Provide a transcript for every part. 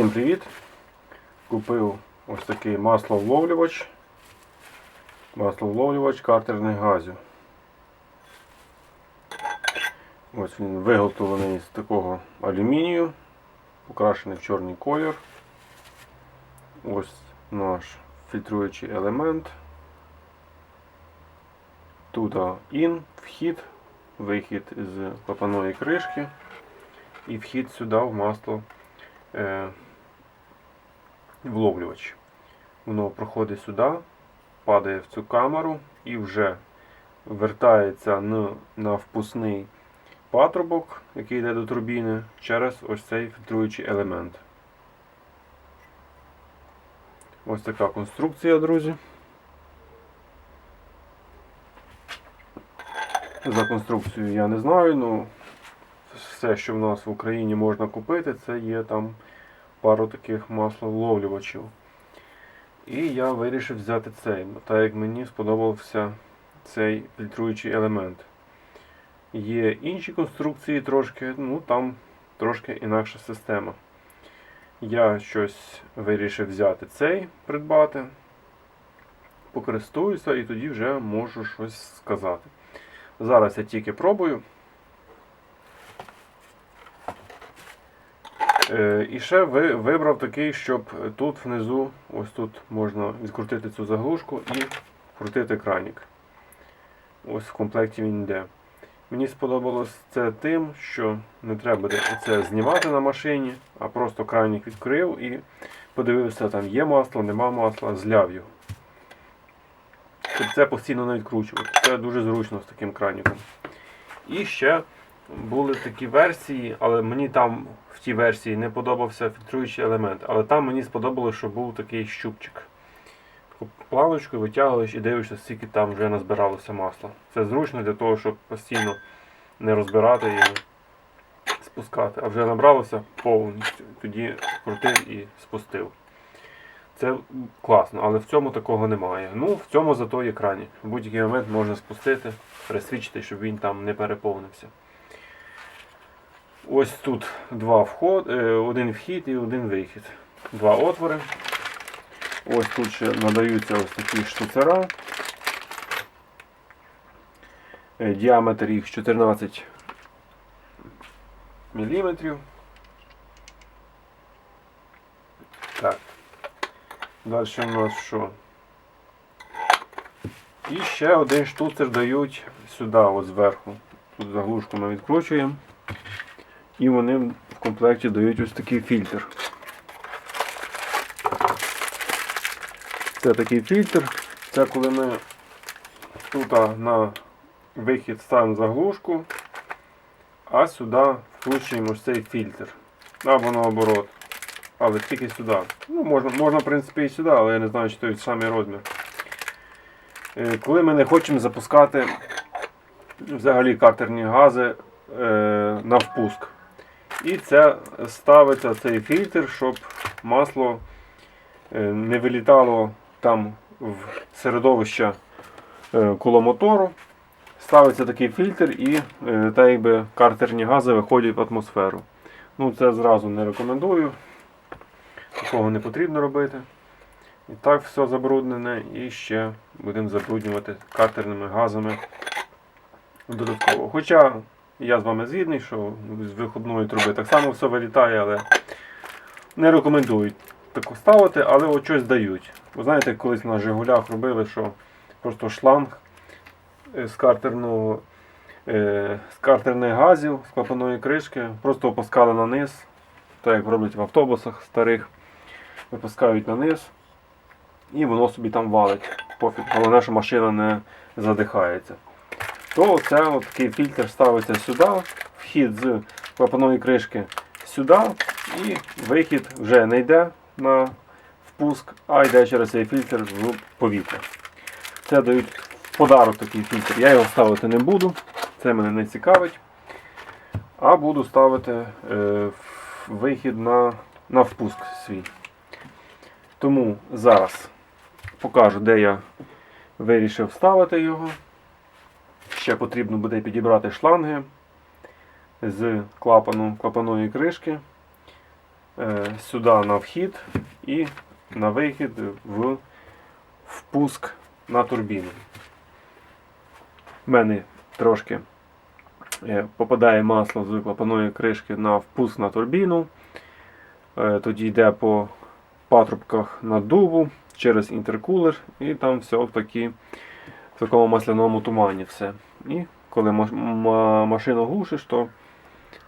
Всім привіт! Купив ось такий масловловлювач. Масловловлювач картерних газів. Ось він виготовлений з такого алюмінію, покрашений в чорний колір. Ось наш фільтруючий елемент. Тут ін, вхід, вихід з клапаної кришки і вхід сюди в масло е, вловлювач. Воно проходить сюди, падає в цю камеру і вже вертається на, на впускний патрубок, який йде до турбіни, через ось цей фільтруючий елемент. Ось така конструкція, друзі. За конструкцію я не знаю, ну все, що в нас в Україні можна купити, це є там пару таких масловловлювачів. І я вирішив взяти цей, так як мені сподобався цей фільтруючий елемент. Є інші конструкції трошки, ну там трошки інакша система. Я щось вирішив взяти цей, придбати, покористуюся і тоді вже можу щось сказати. Зараз я тільки пробую. І ще ви, вибрав такий, щоб тут внизу, ось тут можна відкрутити цю заглушку і крутити кранік. Ось в комплекті він йде. Мені сподобалось це тим, що не треба це знімати на машині, а просто кранік відкрив і подивився, там є масло, нема масла, зляв його. Щоб це постійно не відкручувати. Це дуже зручно з таким краніком. І ще були такі версії, але мені там в тій версії не подобався фільтруючий елемент. Але там мені сподобалося, що був такий щупчик. Таку планочку витягуєш і дивишся, скільки там вже назбиралося масла. Це зручно для того, щоб постійно не розбирати і спускати. А вже набралося повністю. Тоді крутив і спустив. Це класно, але в цьому такого немає. Ну, в цьому зато є кранік. В будь-який момент можна спустити, пересвідчити, щоб він там не переповнився. Ось тут два вход, е, один вхід і один вихід. Два отвори. Ось тут ще надаються ось такі штуцера. Е, Діаметр їх 14 мм. Так. Далі у нас що? І ще один штуцер дають сюди, от зверху. Тут заглушку ми відкручуємо. І вони в комплекті дають ось такий фільтр. Це такий фільтр. Це коли ми тут на вихід ставимо заглушку, а сюди вкручуємо ось цей фільтр. Або наоборот. Але тільки сюди. Ну, Можна, можна в принципі і сюди, але я не знаю, чи той самий розмір. Е, Коли ми не хочемо запускати взагалі картерні гази е, на впуск. І це ставиться цей фільтр, щоб масло е, не вилітало там в середовище е, коло мотору. Ставиться такий фільтр і е, так якби картерні гази виходять в атмосферу. Ну Це зразу не рекомендую. Такого не потрібно робити. І так все забруднене і ще будемо забруднювати картерними газами додатково. Хоча я з вами згідний, що з вихлопної труби так само все вилітає, але не рекомендують таку ставити, але от щось дають. Ви знаєте, колись на Жигулях робили, що просто шланг е, з картерного е, з картерних газів, з клапаної кришки, просто опускали на низ, так як роблять в автобусах старих, випускають на низ і воно собі там валить. Пофіг, головне, що машина не задихається. То це такий фільтр ставиться сюди, вхід з клапаної кришки сюди, і вихід вже не йде на впуск, а йде через цей фільтр в повітря. Це дають подарок такий фільтр. Я його ставити не буду, це мене не цікавить. А буду ставити е, вихід на, на впуск свій. Тому зараз покажу, де я вирішив ставити його. Ще потрібно буде підібрати шланги з клапану, клапаної кришки. е, сюди на вхід і на вихід в впуск на турбіну. У мене трошки е, попадає масло з клапаної кришки на впуск на турбіну. Е, Тоді йде по патрубках наддуву через інтеркулер і там все в, такі, в такому масляному тумані все. І коли машину глушиш, то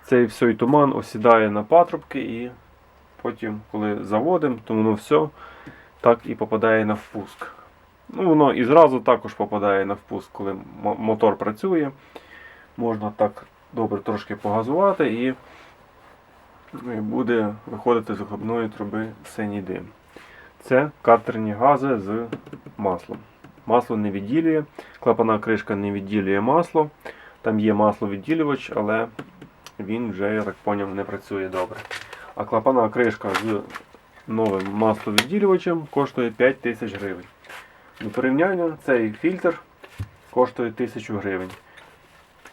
цей всей туман осідає на патрубки і потім, коли заводимо, то воно все так і попадає на впуск. Ну, воно і зразу також попадає на впуск, коли мотор працює. Можна так добре трошки погазувати і і буде виходити з вихлопної труби синій дим. Це картерні гази з маслом. Масло не відділює, клапана кришка не відділює масло. Там є масловідділювач, але він вже, я так поняв, не працює добре. А клапана кришка з новим масловідділювачем коштує 5 тисяч гривень. До порівняння цей фільтр коштує 1000 гривень.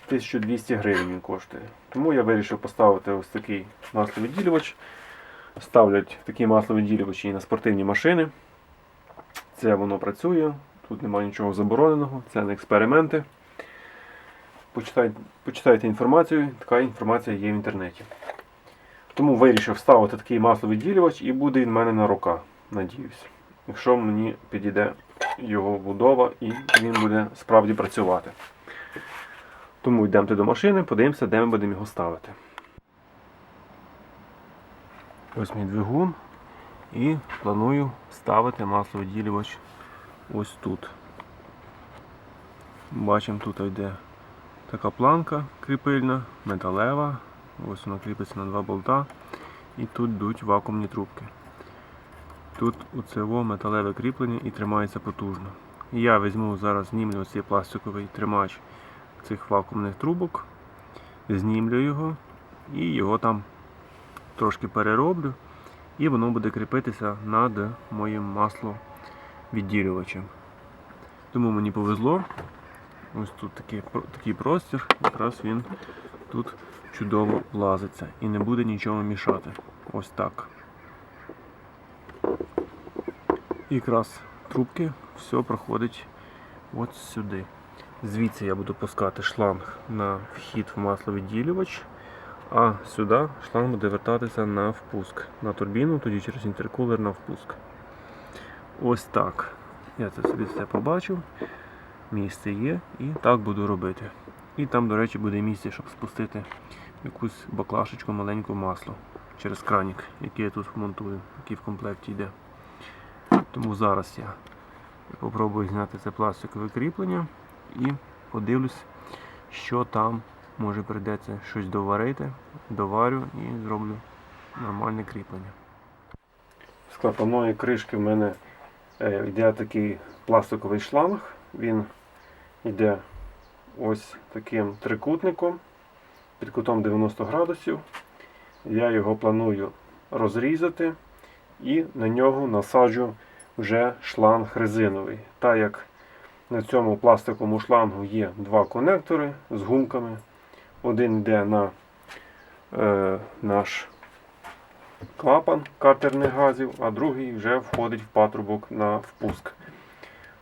1200 гривень він коштує. Тому я вирішив поставити ось такий масловідділювач. Ставлять такі масловідділювачі і на спортивні машини. Це воно працює, тут немає нічого забороненого, це не експерименти. Почитайте, почитайте інформацію, така інформація є в інтернеті. Тому вирішив ставити такий масловідділювач і буде він в мене на руках, надіюсь. Якщо мені підійде його будова і він буде справді працювати. Тому йдемо до машини, подивимося, де ми будемо його ставити. Ось мій двигун. І планую ставити масловиділювач ось тут. Бачимо, тут йде така планка кріпильна, металева. Ось вона кріпиться на два болта. І тут йдуть вакуумні трубки. Тут оцево металеве кріплення і тримається потужно. Я візьму зараз знімлю цей пластиковий тримач цих вакуумних трубок, знімлю його і його там трошки перероблю, і воно буде кріпитися над моїм масловідділювачем. Тому мені повезло. Ось тут такий, такий простір, якраз він тут чудово влазиться і не буде нічого мішати. Ось так. І якраз трубки все проходить от сюди. Звідси я буду пускати шланг на вхід в масловідділювач, а сюди шланг буде вертатися на впуск на турбіну, тоді через інтеркулер на впуск. Ось так. Я це собі все побачив. Місце є і так буду робити. І там, до речі, буде місце, щоб спустити якусь баклашечку маленьку масло через кранік, який я тут монтую, який в комплекті йде. Тому зараз я попробую зняти це пластикове кріплення і подивлюсь, що там може прийдеться щось доварити, доварю і зроблю нормальне кріплення. З клапаної кришки в мене йде такий пластиковий шланг. Він йде ось таким трикутником під кутом 90 градусів. Я його планую розрізати і на нього насаджу вже шланг резиновий. Так як на цьому пластиковому шлангу є два конектори з гумками. Один йде на е, наш клапан картерних газів, а другий вже входить в патрубок на впуск.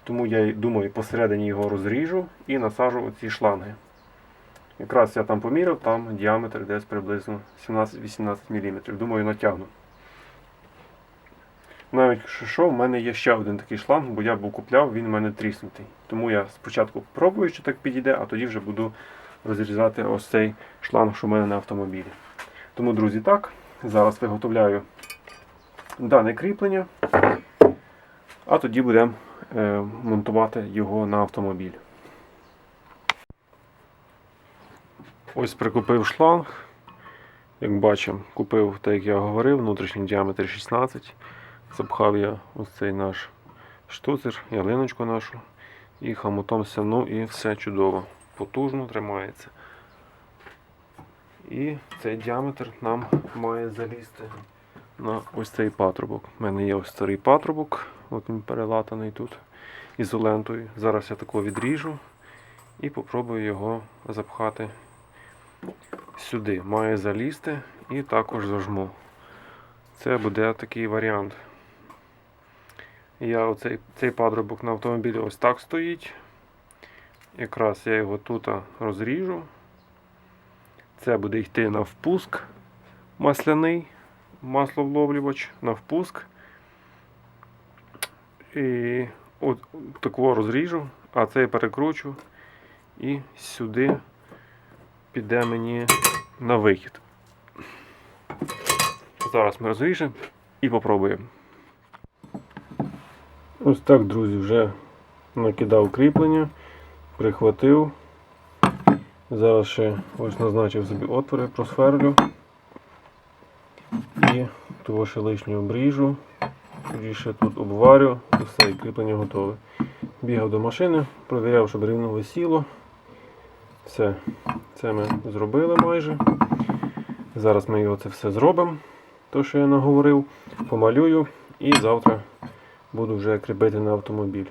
Тому я думаю, посередині його розріжу і насажу оці шланги. Якраз я там поміряв, там діаметр десь приблизно 17-18 мм. Думаю, натягну. Навіть якщо що, в мене є ще один такий шланг, бо я був купляв, він в мене тріснутий. Тому я спочатку пробую, чи так підійде, а тоді вже буду розрізати ось цей шланг, що в мене на автомобілі. Тому, друзі, так, зараз виготовляю дане кріплення, а тоді будемо е, монтувати його на автомобіль. Ось прикупив шланг. Як бачимо, купив, так як я говорив, внутрішній діаметр 16. Запхав я ось цей наш штуцер, ялиночку нашу і хамутом сяну і все чудово. Потужно тримається. І цей діаметр нам має залізти на ось цей патрубок. У мене є ось старий патрубок, от він перелатаний тут ізолентою. Зараз я тако відріжу і попробую його запхати сюди. Має залізти і також зажму. Це буде такий варіант. Я оцей цей патрубок на автомобілі ось так стоїть. Якраз я його тут розріжу. Це буде йти на впуск масляний, масловловлювач на впуск. І от такого розріжу, а цей перекручу і сюди піде мені на вихід. Зараз ми розріжемо і попробуємо. Ось так, друзі, вже накидав кріплення, прихватив. Зараз ще ось назначив собі отвори, просверлю. І того ще лишню обріжу. Тоді ще тут обварю і все, і кріплення готове. Бігав до машини, провіряв, щоб рівно висіло. Все, це ми зробили майже. Зараз ми його це все зробимо, то що я наговорив, помалюю і завтра буду вже кріпити на автомобіль.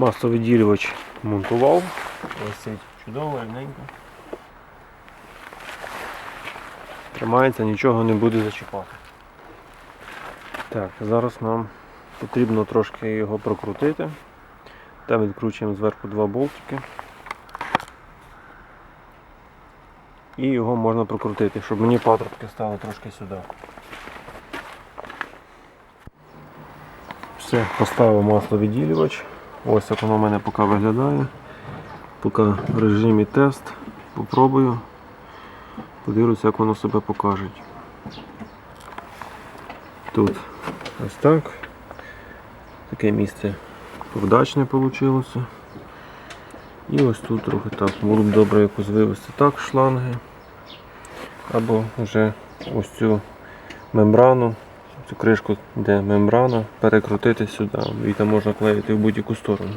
Масловиділювач монтував. Висить чудово, рівненько. Тримається, нічого не буде зачіпати. Так, зараз нам потрібно трошки його прокрутити. Там відкручуємо зверху два болтики. І його можна прокрутити, щоб мені патрубки стали трошки сюди. Все, поставив масловідділювач. Ось як воно в мене поки виглядає. Поки в режимі тест. Попробую. Подивлюся, як воно себе покаже. Тут ось так. Таке місце вдачне вийшло. І ось тут трохи так. Було б добре якось вивести так шланги. Або вже ось цю мембрану, цю кришку, де мембрана, перекрутити сюди. І там можна клеїти в будь-яку сторону.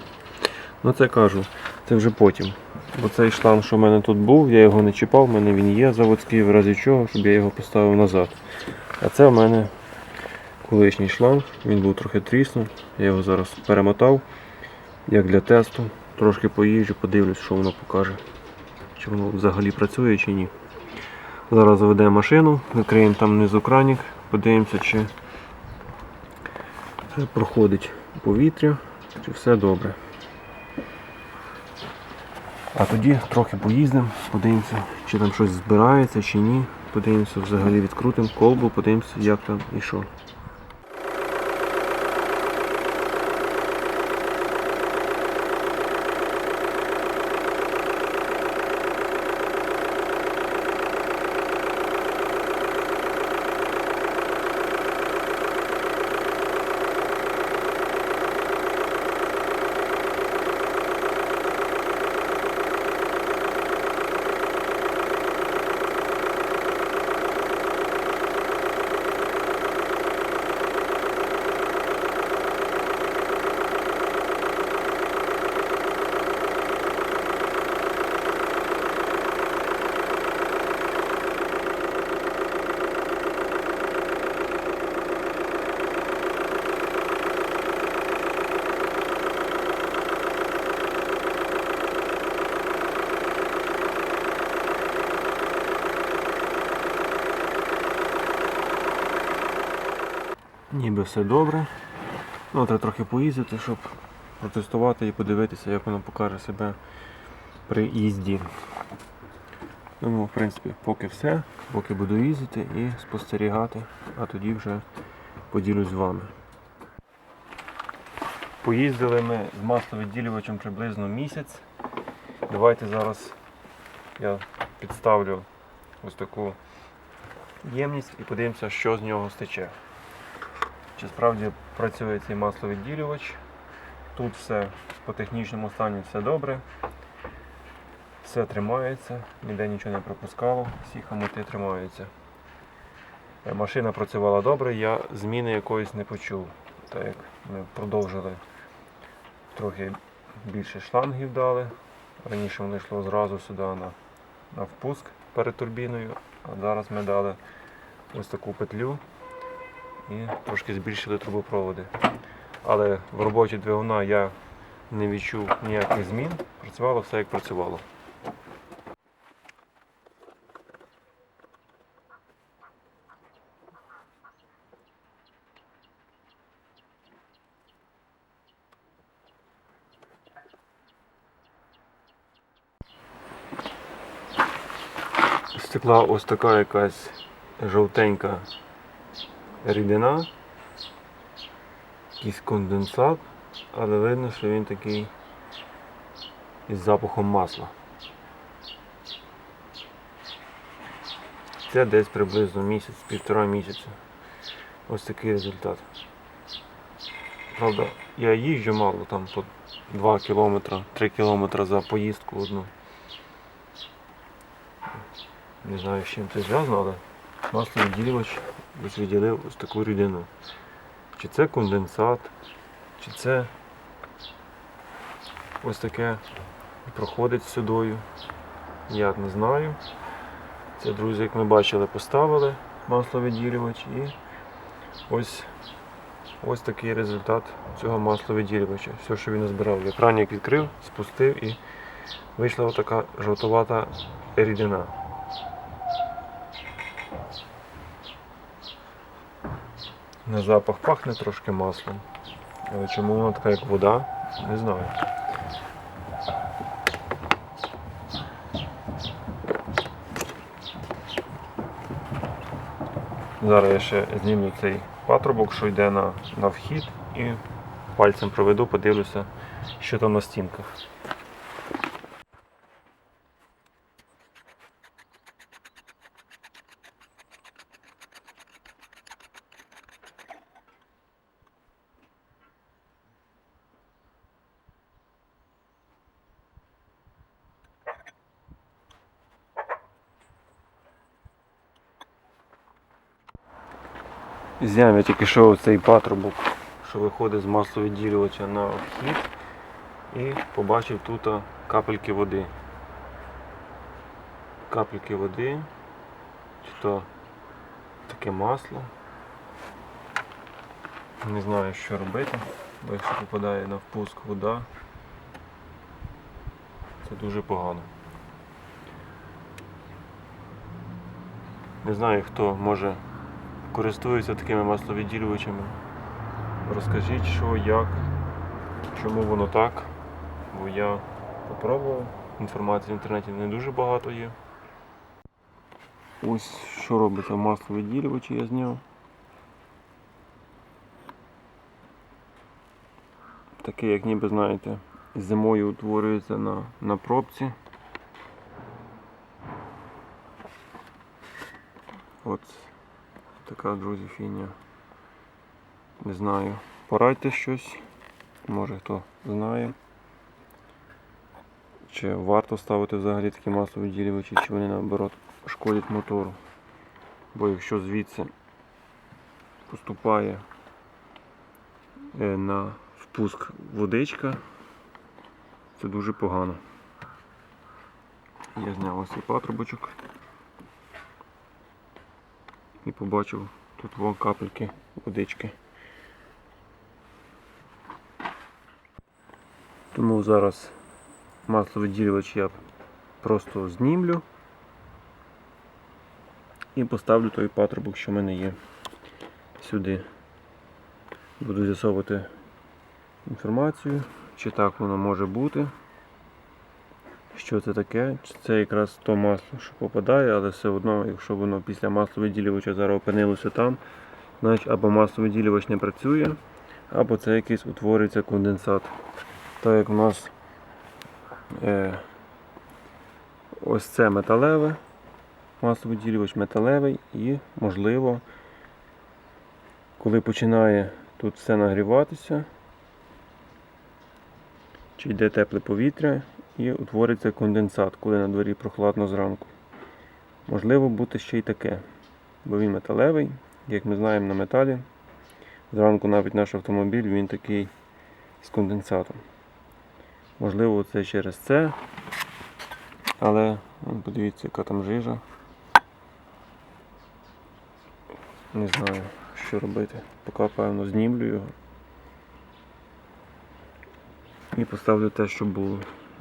Ну це кажу, це вже потім. Бо цей шланг, що в мене тут був, я його не чіпав, в мене він є заводський, в разі чого, щоб я його поставив назад. А це в мене колишній шланг, він був трохи тріснув, я його зараз перемотав, як для тесту. Трошки поїжджу, подивлюсь, що воно покаже. Чи воно взагалі працює чи ні. Зараз заведемо машину, викриємо там внизу кранік, подивимося, чи проходить повітря, чи все добре. А тоді трохи поїздимо, подивимося, чи там щось збирається, чи ні. Подивимося, взагалі відкрутимо колбу, подивимося, як там і що. Ніби все добре. Ну, треба трохи поїздити, щоб протестувати і подивитися, як воно покаже себе при їзді. Тому, в принципі, поки все, поки буду їздити і спостерігати, а тоді вже поділюсь з вами. Поїздили ми з масловідділювачем приблизно місяць. Давайте зараз я підставлю ось таку ємність і подивимося, що з нього стече. Чи справді працює цей масловідділювач. Тут все по технічному стані все добре. Все тримається, ніде нічого не пропускало, всі хамоти тримаються. Е, Машина працювала добре, я зміни якоїсь не почув. Так як ми продовжили трохи більше шлангів дали. Раніше воно йшло зразу сюди на, на впуск перед турбіною, а зараз ми дали ось таку петлю і трошки збільшили трубопроводи. Але в роботі двигуна я не відчув ніяких змін, працювало все як працювало. Стекла ось така якась жовтенька рідина, якийсь конденсат, але видно, що він такий із запахом масла. Це десь приблизно місяць, півтора місяця. Ось такий результат. Правда, я їжджу мало, там по 2 кілометри, 3 кілометри за поїздку одну. Не знаю, з чим це зв'язано, але масловідділювач ось виділив ось таку рідину. Чи це конденсат, чи це ось таке проходить сюдою. Я не знаю. Це, друзі, як ми бачили, поставили масловідділювач і ось, ось такий результат цього масловідділювача. Все, що він назбирав. Я кранік відкрив, спустив і вийшла така жовтувата рідина. На запах пахне трошки маслом. Але чому вона така як вода, не знаю. Зараз я ще знімлю цей патрубок, що йде на, на вхід і пальцем проведу, подивлюся, що там на стінках. Зняв я тільки що цей патрубок, що виходить з масловідділювача на вхід і побачив тут капельки води. Капельки води, чи то таке масло. Не знаю що робити, бо якщо попадає на впуск вода, це дуже погано. Не знаю хто може користуються такими масловідділювачами. Розкажіть, що, як, чому воно так. Бо я попробував. Інформації в інтернеті не дуже багато є. Ось що робиться масловідділювачі я зняв. Таке, як ніби знаєте, зимою утворюється на, на пробці. От така, друзі, фігня. Не знаю. Порадьте щось. Може хто знає. Чи варто ставити взагалі такі масловідділювачі, чи вони наоборот шкодять мотору. Бо якщо звідси поступає е, на впуск водичка, це дуже погано. Я зняв ось цей патрубочок і побачив тут вон капельки водички. Тому зараз масловиділювач я просто знімлю і поставлю той патрубок, що в мене є сюди. Буду з'ясовувати інформацію, чи так воно може бути. Що це таке? Чи Це якраз то масло, що попадає, але все одно, якщо воно після масловиділювача зараз опинилося там, значить або масловиділювач не працює, або це якийсь утворюється конденсат. Так як у нас е, ось це металеве, масловиділювач металевий і, можливо, коли починає тут все нагріватися, чи йде тепле повітря і утвориться конденсат, коли на дворі прохладно зранку. Можливо бути ще й таке, бо він металевий, як ми знаємо на металі. Зранку навіть наш автомобіль він такий з конденсатом. Можливо, це через це, але ну, подивіться, яка там жижа. Не знаю, що робити. Поки, певно, знімлю його. І поставлю те, що було.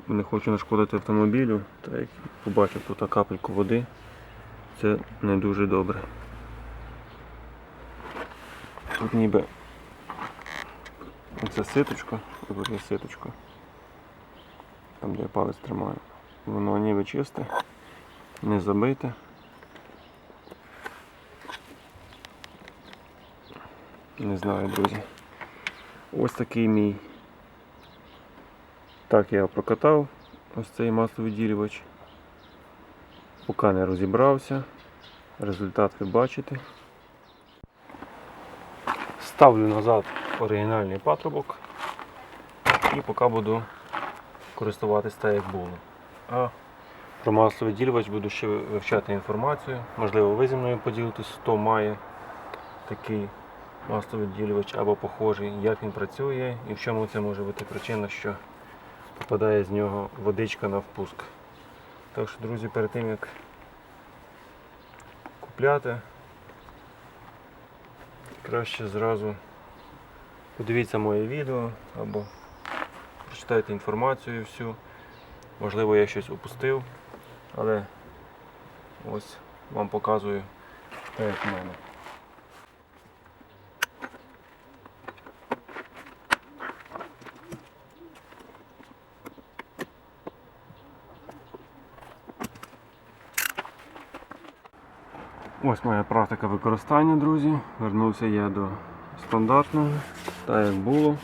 Не хочу нашкодити автомобілю, так як побачив тут капельку води. Це не дуже добре. Тут ніби оце ситочко, тут є ситочко. Там де я палець тримаю. Воно ніби чисте, не забите. Не знаю, друзі. Ось такий мій. Так я прокатав, ось цей масловиділювач. Поки не розібрався. Результат ви бачите. Ставлю назад оригінальний патрубок і поки буду користуватись так, як було. А про масловиділювач буду ще вивчати інформацію. Можливо, ви зі мною поділитесь, хто має такий масловиділювач або похожий, як він працює і в чому це може бути причина, що попадає з нього водичка на впуск. Так що, друзі, перед тим як купляти, краще зразу подивіться моє відео або прочитайте інформацію всю. Можливо, я щось упустив, але ось вам показую як в мене. Ось моя практика використання, друзі. Вернувся я до стандартного, так як було.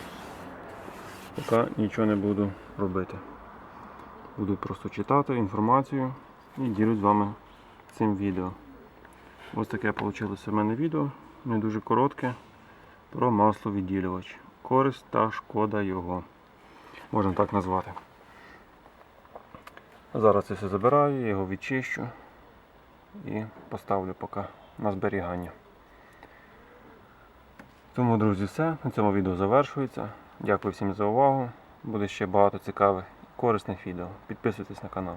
Поки нічого не буду робити. Буду просто читати інформацію і ділюсь з вами цим відео. Ось таке вийшло в мене відео, не дуже коротке, про масловідділювач. Користь та шкода його. Можна так назвати. Зараз це все забираю, я його відчищу і поставлю поки на зберігання. Тому, друзі, все. На цьому відео завершується. Дякую всім за увагу. Буде ще багато цікавих і корисних відео. Підписуйтесь на канал.